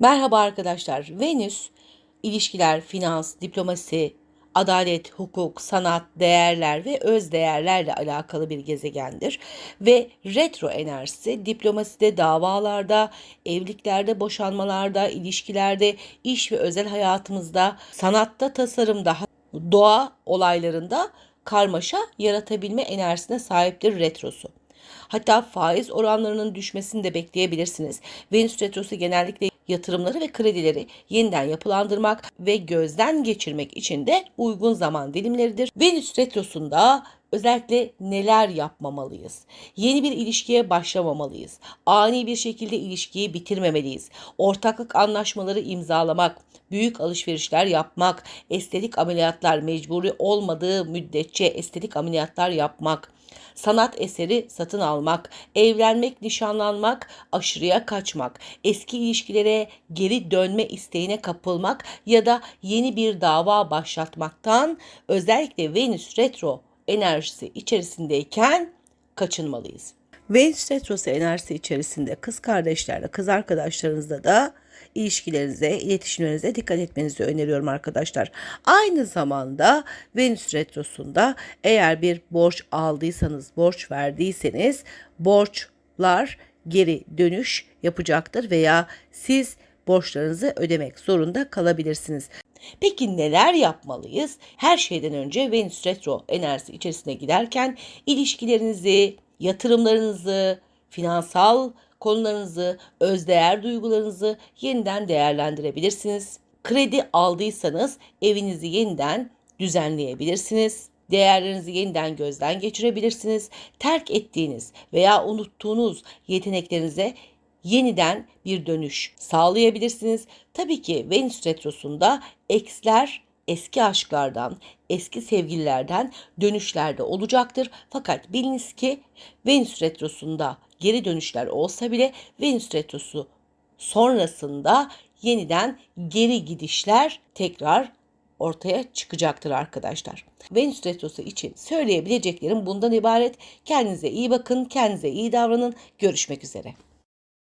Merhaba arkadaşlar. Venüs ilişkiler, finans, diplomasi, adalet, hukuk, sanat, değerler ve öz değerlerle alakalı bir gezegendir. Ve retro enerjisi diplomaside, davalarda, evliliklerde, boşanmalarda, ilişkilerde, iş ve özel hayatımızda, sanatta, tasarımda, doğa olaylarında karmaşa yaratabilme enerjisine sahiptir retrosu. Hatta faiz oranlarının düşmesini de bekleyebilirsiniz. Venüs retrosu genellikle yatırımları ve kredileri yeniden yapılandırmak ve gözden geçirmek için de uygun zaman dilimleridir. Venüs retrosunda özellikle neler yapmamalıyız? Yeni bir ilişkiye başlamamalıyız. Ani bir şekilde ilişkiyi bitirmemeliyiz. Ortaklık anlaşmaları imzalamak, büyük alışverişler yapmak, estetik ameliyatlar mecburi olmadığı müddetçe estetik ameliyatlar yapmak, sanat eseri satın almak, evlenmek, nişanlanmak, aşırıya kaçmak, eski ilişkilere geri dönme isteğine kapılmak ya da yeni bir dava başlatmaktan özellikle Venüs retro enerjisi içerisindeyken kaçınmalıyız. Venüs retrosu enerjisi içerisinde kız kardeşlerle, kız arkadaşlarınızla da ilişkilerinize, iletişimlerinize dikkat etmenizi öneriyorum arkadaşlar. Aynı zamanda Venüs retrosunda eğer bir borç aldıysanız, borç verdiyseniz borçlar geri dönüş yapacaktır veya siz borçlarınızı ödemek zorunda kalabilirsiniz. Peki neler yapmalıyız? Her şeyden önce Venüs retro enerjisi içerisine giderken ilişkilerinizi, yatırımlarınızı, finansal konularınızı, özdeğer duygularınızı yeniden değerlendirebilirsiniz. Kredi aldıysanız evinizi yeniden düzenleyebilirsiniz. Değerlerinizi yeniden gözden geçirebilirsiniz. Terk ettiğiniz veya unuttuğunuz yeteneklerinize yeniden bir dönüş sağlayabilirsiniz. Tabii ki Venüs retrosunda eksler eski aşklardan, eski sevgililerden dönüşlerde olacaktır. Fakat biliniz ki Venüs retrosunda geri dönüşler olsa bile Venüs retrosu sonrasında yeniden geri gidişler tekrar ortaya çıkacaktır arkadaşlar. Venüs retrosu için söyleyebileceklerim bundan ibaret. Kendinize iyi bakın, kendinize iyi davranın. Görüşmek üzere.